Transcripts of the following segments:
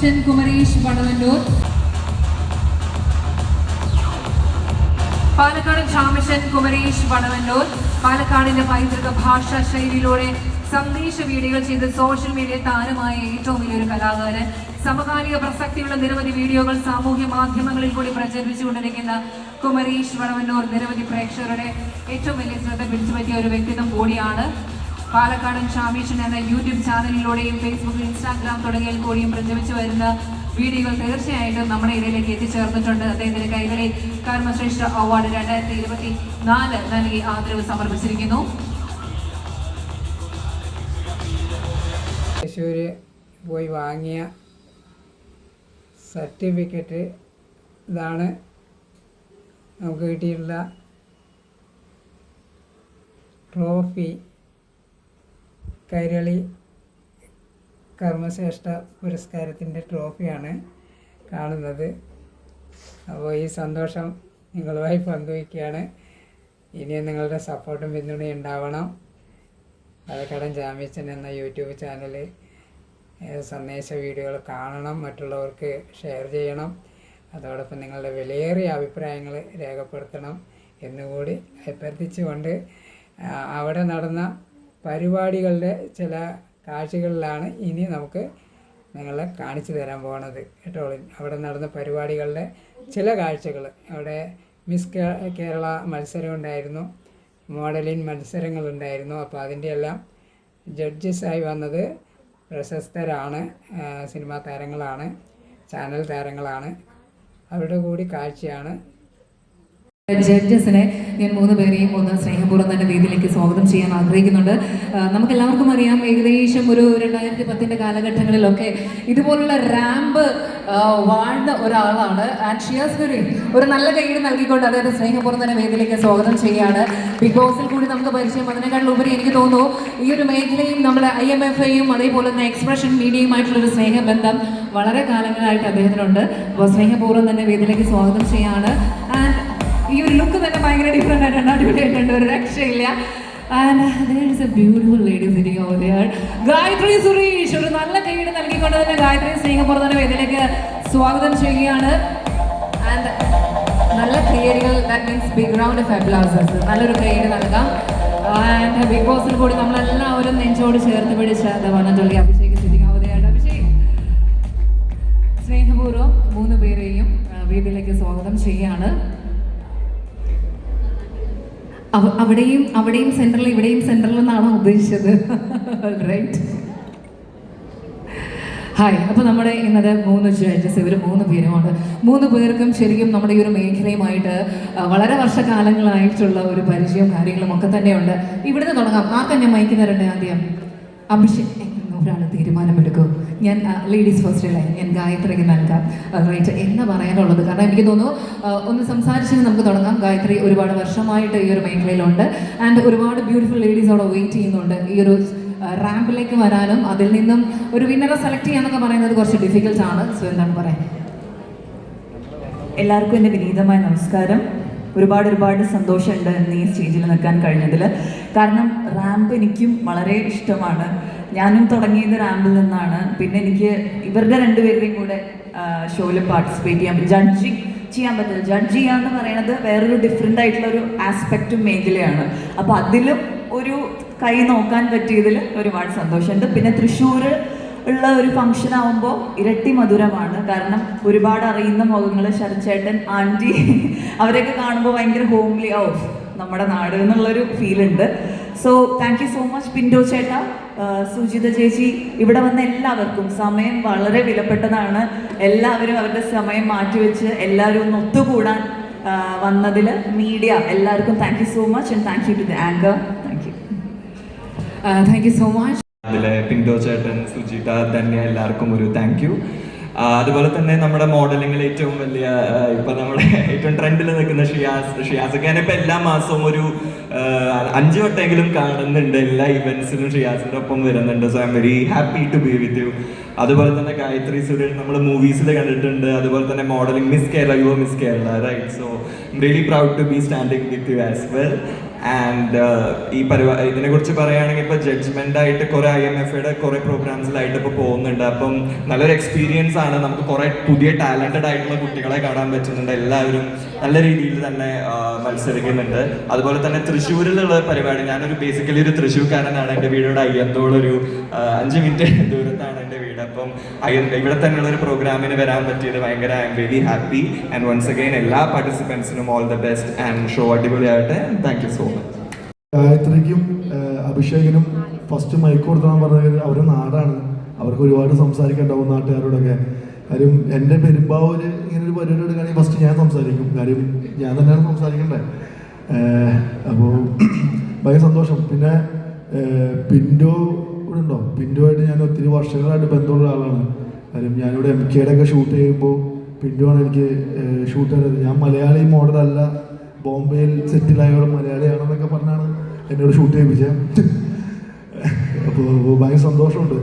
ചാമിഷൻ കുമരേഷ് വടവന്നൂർ. പാലക്കാട് ക്ഷാമിഷൻ കുമരേഷ് വടവന്നൂർ. പാലക്കാടിന്റെ പൈതൃക ഭാഷാ ശൈലിയിലൂടെ സന്ദേശ വീഡിയോകൾ ചെയ്ത് സോഷ്യൽ മീഡിയ താരമായ ഏറ്റവും വലിയൊരു കലാകാരൻ. സമകാലിക പ്രസക്തിയുള്ള നിരവധി വീഡിയോകൾ സാമൂഹ്യ മാധ്യമങ്ങളിൽ കൂടി പ്രചരിപ്പിച്ചുകൊണ്ടിരിക്കുന്ന കുമരേഷ് വടവന്നൂർ നിരവധി പ്രേക്ഷകരുടെ ഏറ്റവും വലിയ ശ്രദ്ധ പിടിച്ചുപറ്റിയ ഒരു വ്യക്തിത്വം കൂടിയാണ് പാലക്കാടൻ ഷാമീഷൻ എന്ന യൂട്യൂബ് ചാനലിലൂടെയും ഫേസ്ബുക്ക് ഇൻസ്റ്റാഗ്രാം തുടങ്ങിയതിൽ കൂടിയും പ്രചരിച്ചു വരുന്ന വീഡിയോകൾ തീർച്ചയായിട്ടും നമ്മുടെ ഇടയിലേക്ക് എത്തിച്ചേർന്നിട്ടുണ്ട്. അദ്ദേഹത്തിന് കൈകളി കർമ്മശ്രേഷ്ഠ അവാർഡ് രണ്ടായിരത്തി ഇരുപത്തി നാല് നൽകി ആദരവ് സമർപ്പിച്ചിരിക്കുന്നു. പോയി വാങ്ങിയ സർട്ടിഫിക്കറ്റ് ഇതാണ് നമുക്ക് കിട്ടിയിട്ടുള്ള ട്രോഫി കൈരളി കർമ്മശ്രേഷ്ഠ പുരസ്കാരത്തിന്റെ ട്രോഫിയാണ് കാണുന്നത്. അപ്പോൾ ഈ സന്തോഷം നിങ്ങളുമായി പങ്കുവയ്ക്കുകയാണ്. ഇനിയും നിങ്ങളുടെ സപ്പോർട്ടും പിന്തുണയും ഉണ്ടാവണം. പാലക്കാടൻ ജാമ്യച്ചൻ എന്ന യൂട്യൂബ് ചാനൽ സന്ദേശ വീഡിയോകൾ കാണണം മറ്റുള്ളവർക്ക് ഷെയർ ചെയ്യണം. അതോടൊപ്പം നിങ്ങളുടെ വിലയേറിയ അഭിപ്രായങ്ങൾ രേഖപ്പെടുത്തണം എന്നുകൂടി അഭ്യർത്ഥിച്ചുകൊണ്ട് അവിടെ നടന്ന പരിപാടികളുടെ ചില കാഴ്ചകളിലാണ് ഇനി നമുക്ക് നിങ്ങളെ കാണിച്ചു തരാൻ പോകുന്നത് കേട്ടോ അവിടെ നടന്ന പരിപാടികളുടെ ചില കാഴ്ചകൾ. അവിടെ മിസ് കേരള മത്സരം ഉണ്ടായിരുന്നു. മോഡലിംഗ് മത്സരങ്ങളുണ്ടായിരുന്നു അപ്പോൾ അതിന്റെ എല്ലാം ജഡ്ജസായി വന്നത് പ്രശസ്തരാണ് സിനിമാ താരങ്ങളാണ് ചാനൽ താരങ്ങളാണ്. അവരുടെ കൂടി കാഴ്ചയാണ് ജഡ്ജസിനെ ഞാൻ മൂന്ന് പേരെയും ഒന്ന് സ്നേഹപൂർവം തന്നെ വേദിയിലേക്ക് സ്വാഗതം ചെയ്യാൻ ആഗ്രഹിക്കുന്നുണ്ട്. നമുക്ക് എല്ലാവർക്കും അറിയാം ഏകദേശം ഒരു രണ്ടായിരത്തി പത്തിന്റെ കാലഘട്ടങ്ങളിലൊക്കെ ഇതുപോലുള്ള റാമ്പ് വാഴ്ന്ന ഒരാളാണ്. ആൻഡ് ഷിയാസ് ഒരു നല്ല കൈയ്യടി നൽകിക്കൊണ്ട് അതായത് സ്നേഹപൂർവം തന്നെ വേദിയിലേക്ക് സ്വാഗതം ചെയ്യുകയാണ്. ബിഗ് ബോസിൽ കൂടി നമുക്ക് പരിചയം അതിനേക്കാൾ ഉപരി എനിക്ക് തോന്നുന്നു ഈ ഒരു മേഖലയും നമ്മുടെ ഐ എം എഫ് ഐയും അതേപോലെ തന്നെ എക്സ്പ്രഷൻ മീഡിയയുമായിട്ടുള്ളൊരു സ്നേഹബന്ധം വളരെ കാലങ്ങളായിട്ട് അദ്ദേഹത്തിനുണ്ട്. അപ്പോൾ സ്നേഹപൂർവം തന്നെ വേദിയിലേക്ക് സ്വാഗതം ചെയ്യാണ് ആൻഡ് ഈ ഒരു ലുക്ക് തന്നെ ഭയങ്കര ഡിഫറെന്റ് ആയിട്ടുണ്ട് അടിപൊളിയായിട്ടുണ്ട് ഒരു രക്ഷയില്ല. And beautiful lady sitting over there. Gayathri Suresh ഒരു നല്ല കൈയ്യടി നൽകിക്കൊണ്ട് തന്നെ ഗായത്രി സ്നേഹപൂർവം തന്നെ വേദിയിലേക്ക് സ്വാഗതം ചെയ്യുകയാണ്. ആൻഡ് നല്ല കൈയടികൾ that means big of applauses നല്ലൊരു കൈയടി നൽകാം. ആൻഡ് ബിഗ് ബോസിൽ കൂടി നമ്മളെല്ലാവരും നെഞ്ചോട് ചേർത്ത് പിടിച്ച് വന്നിട്ടുള്ള അഭിഷേക് സിറ്റിംഗ് അഭിഷേക് സ്നേഹപൂർവം മൂന്ന് പേരെയും വേദിയിലേക്ക് സ്വാഗതം ചെയ്യുകയാണ്. അവ- അവിടെയും അവിടെയും സെൻട്രൽ ഇവിടെയും സെൻട്രൽ എന്നാണ് ഉദ്ദേശിച്ചത്. റൈറ്റ് ഹായ് അപ്പോൾ നമ്മുടെ ഇന്നത്തെ മൂന്ന് ജഡ്ജസ് ഇവർ മൂന്ന് പേരുമാണ്. മൂന്ന് പേർക്കും ശരിക്കും നമ്മുടെ ഈ ഒരു മേഖലയുമായിട്ട് വളരെ വർഷകാലങ്ങളായിട്ടുള്ള ഒരു പരിചയവും കാര്യങ്ങളും ഒക്കെ തന്നെയുണ്ട്. ഇവിടുന്ന് തുടങ്ങാം. ആർക്കാ ഞാൻ തരണ്ടേ ആദ്യം. അഭിഷേക് ഒരാൾ തീരുമാനമെടുക്കൂ ഞാൻ ലേഡീസ് ഫസ്റ്റ് അല്ലേ? ഞാൻ ഗായത്രിക്ക് നൽകാം. റൈറ്റ് എന്ന് പറയാനുള്ളത്? കാരണം എനിക്ക് തോന്നുന്നു ഒന്ന് സംസാരിച്ചിട്ട് നമുക്ക് തുടങ്ങാം. ഗായത്രി ഒരുപാട് വർഷമായിട്ട് ഈ ഒരു മേഖലയിലുണ്ട്. ആൻഡ് ഒരുപാട് ബ്യൂട്ടിഫുൾ ലേഡീസ് അവിടെ വെയിറ്റ് ചെയ്യുന്നുണ്ട്. ഈ ഒരു റാമ്പിലേക്ക് വരാനും അതിൽ നിന്നും ഒരു വിന്നറെ സെലക്ട് ചെയ്യാന്നൊക്കെ പറയുന്നത് കുറച്ച് ഡിഫിക്കൽട്ട് ആണ്. സോ എന്താണ് പറയാൻ? എല്ലാവർക്കും എന്റെ വിനീതമായ നമസ്കാരം. ഒരുപാട് ഒരുപാട് സന്തോഷമുണ്ട് ഇന്ന് ഈ സ്റ്റേജിൽ നിൽക്കാൻ കഴിഞ്ഞതിൽ. കാരണം റാമ്പ് എനിക്കും വളരെ ഇഷ്ടമാണ്. ഞാനും തുടങ്ങിയത് റാമ്പിൽ നിന്നാണ്. പിന്നെ എനിക്ക് ഇവരുടെ രണ്ടുപേരുടെയും കൂടെ ഷോയിൽ പാർട്ടിസിപ്പേറ്റ് ചെയ്യാൻ ജഡ്ജിങ് ചെയ്യാൻ പറ്റില്ല. ജഡ്ജ് ചെയ്യുക എന്ന് പറയുന്നത് വേറൊരു ഡിഫറെന്റ് ആയിട്ടുള്ള ഒരു ആസ്പെക്റ്റും മേഖലയാണ്. അപ്പോൾ അതിലും ഒരു കൈ നോക്കാൻ പറ്റിയതിൽ ഒരുപാട് സന്തോഷമുണ്ട്. പിന്നെ തൃശ്ശൂർ ഉള്ള ഒരു ഫംഗ്ഷൻ ആവുമ്പോൾ ഇരട്ടി മധുരമാണ്. കാരണം ഒരുപാട് അറിയുന്ന മുഖങ്ങൾ ശരച്ചേട്ടൻ ആന്റി അവരെയൊക്കെ കാണുമ്പോൾ ഭയങ്കര ഹോംലി ഓഫ് നമ്മുടെ നാട് എന്നുള്ളൊരു ഫീലുണ്ട് so thank you so much Pinto ചേട്ട. സുജിത ചേച്ചി ഇവിടെ വന്ന എല്ലാവർക്കും സമയം വളരെ വിലപ്പെട്ടതാണ്. എല്ലാവരും അവരുടെ സമയം മാറ്റിവെച്ച് എല്ലാവരും ഒന്ന് ഒത്തുകൂടാൻ വന്നതിൽ മീഡിയ എല്ലാവർക്കും thank you so much and thank you to the anchor thank you thank you so much അതിലെ പിന്റോ ചേട്ടൻ സുജിത ധന്യ എല്ലാവർക്കും ഒരു താങ്ക് യു അതുപോലെ തന്നെ നമ്മുടെ മോഡലിംഗിൽ ഏറ്റവും വലിയ ഇപ്പൊ നമ്മുടെ ഏറ്റവും ട്രെൻഡിൽ നിൽക്കുന്ന ഷിയാസ് ഷിയാസ് ഒക്കെ ഇപ്പൊ എല്ലാ മാസവും ഒരു അഞ്ചു വട്ടെങ്കിലും കാണുന്നുണ്ട്. എല്ലാ ഇവന്റ്സിലും ഷിയാസിന്റെ ഒപ്പം വരുന്നുണ്ട്. So I'm very happy to be with you അതുപോലെ തന്നെ ഗായത്രി സുരേഷ് നമ്മൾ മൂവീസിൽ കണ്ടിട്ടുണ്ട്. അതുപോലെ തന്നെ modelling Miss Kerala you Miss Kerala right so really proud to be standing with you as well and ഈ പരിപാ ഇതിനെക്കുറിച്ച് പറയുകയാണെങ്കിൽ ഇപ്പോൾ ജഡ്ജ്മെന്റ് ആയിട്ട് കുറേ ഐ എം എഫയുടെ കുറേ പ്രോഗ്രാംസിലായിട്ട് ഇപ്പോൾ പോകുന്നുണ്ട്. അപ്പം നല്ലൊരു എക്സ്പീരിയൻസ് ആണ്. നമുക്ക് കുറേ പുതിയ ടാലന്റഡ് ആയിട്ടുള്ള കുട്ടികളെ കാണാൻ പറ്റുന്നുണ്ട്. എല്ലാവരും നല്ല രീതിയിൽ തന്നെ മത്സരിക്കുന്നുണ്ട്. അതുപോലെ തന്നെ തൃശ്ശൂരിലുള്ള പരിപാടി ഞാനൊരു ബേസിക്കലി ഒരു തൃശ്ശൂർക്കാരനാണ്. എന്റെ വീടോട് അയ്യത്തോടൊരു അഞ്ച് മിനിറ്റ് ദൂരത്താണ് എന്റെ വീട്. അപ്പം ഇവിടെ തന്നെയുള്ള ഒരു പ്രോഗ്രാമിന് വരാൻ പറ്റിയത് ഭയങ്കര I'm very happy and once again എല്ലാ പാർട്ടിസിപ്പൻസിനും all the best and show അടിപൊളിയായിട്ട് താങ്ക് യു സോ മച്ച് ഗായത്രിക്കും അഭിഷേകിനും ഫസ്റ്റ് മൈക്ക് കൊടുത്താൽ പറഞ്ഞത് അവരുടെ നാടാണ്. അവർക്ക് ഒരുപാട് സംസാരിക്കണ്ടാവും നാട്ടുകാരോടൊക്കെ. കാര്യം എന്റെ പെരുമ്പാവൂര് ഇങ്ങനെ ഒരു പരിപാടി എടുക്കുകയാണെങ്കിൽ ഫസ്റ്റ് ഞാൻ സംസാരിക്കും. കാര്യം ഞാൻ തന്നെയാണ് സംസാരിക്കണ്ടേ അപ്പോൾ ഭയങ്കര സന്തോഷം. പിന്നെ പിൻഡോ ഇവിടെ ഉണ്ടോ പിന്നുമായിട്ട് ഞാൻ ഒത്തിരി വർഷങ്ങളായിട്ട് ബന്ധമുള്ള ആളാണ്. കാര്യം ഞാനിവിടെ എം കെയുടെ ഒക്കെ ഷൂട്ട് ചെയ്യുമ്പോൾ പിന്നുമാണ് എനിക്ക് ഷൂട്ട് ചെയ്യുന്നത് ഞാൻ മലയാളി മോഡലല്ല ബോംബെയിൽ സെറ്റിലായവൾ മലയാളിയാണെന്നൊക്കെ പറഞ്ഞാണ് എന്നോട് ഷൂട്ട് ചെയ്യിപ്പിച്ചത്. അപ്പോൾ ഭയങ്കര സന്തോഷമുണ്ട്.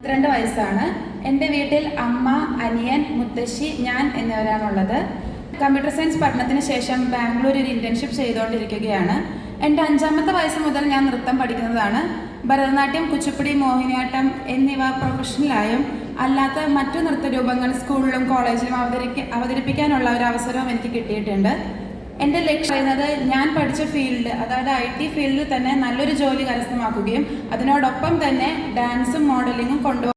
പന്ത്രണ്ട് വയസ്സാണ്. എന്റെ വീട്ടിൽ അമ്മ അനിയൻ മുത്തശ്ശി ഞാൻ എന്നിവരാണുള്ളത്. കമ്പ്യൂട്ടർ സയൻസ് പഠനത്തിന് ശേഷം ബാംഗ്ലൂർ ഒരു ഇന്റേൺഷിപ്പ് ചെയ്തുകൊണ്ടിരിക്കുകയാണ്. എന്റെ അഞ്ചാമത്തെ വയസ്സ് മുതൽ ഞാൻ നൃത്തം പഠിക്കുന്നതാണ്. ഭരതനാട്യം കുച്ചിപ്പുടി മോഹിനിയാട്ടം എന്നിവ പ്രൊഫഷണലായും അല്ലാത്ത മറ്റു നൃത്തരൂപങ്ങൾ സ്കൂളിലും കോളേജിലും അവതരിക്ക അവതരിപ്പിക്കാനുള്ള ഒരു അവസരവും എനിക്ക് കിട്ടിയിട്ടുണ്ട്. എന്റെ ലക്ഷ്യം പറയുന്നത് ഞാൻ പഠിച്ച ഫീൽഡ് അതായത് ഐ ടി ഫീൽഡിൽ തന്നെ നല്ലൊരു ജോലി കരസ്ഥമാക്കുകയും അതിനോടൊപ്പം തന്നെ ഡാൻസും മോഡലിങ്ങും കൊണ്ടു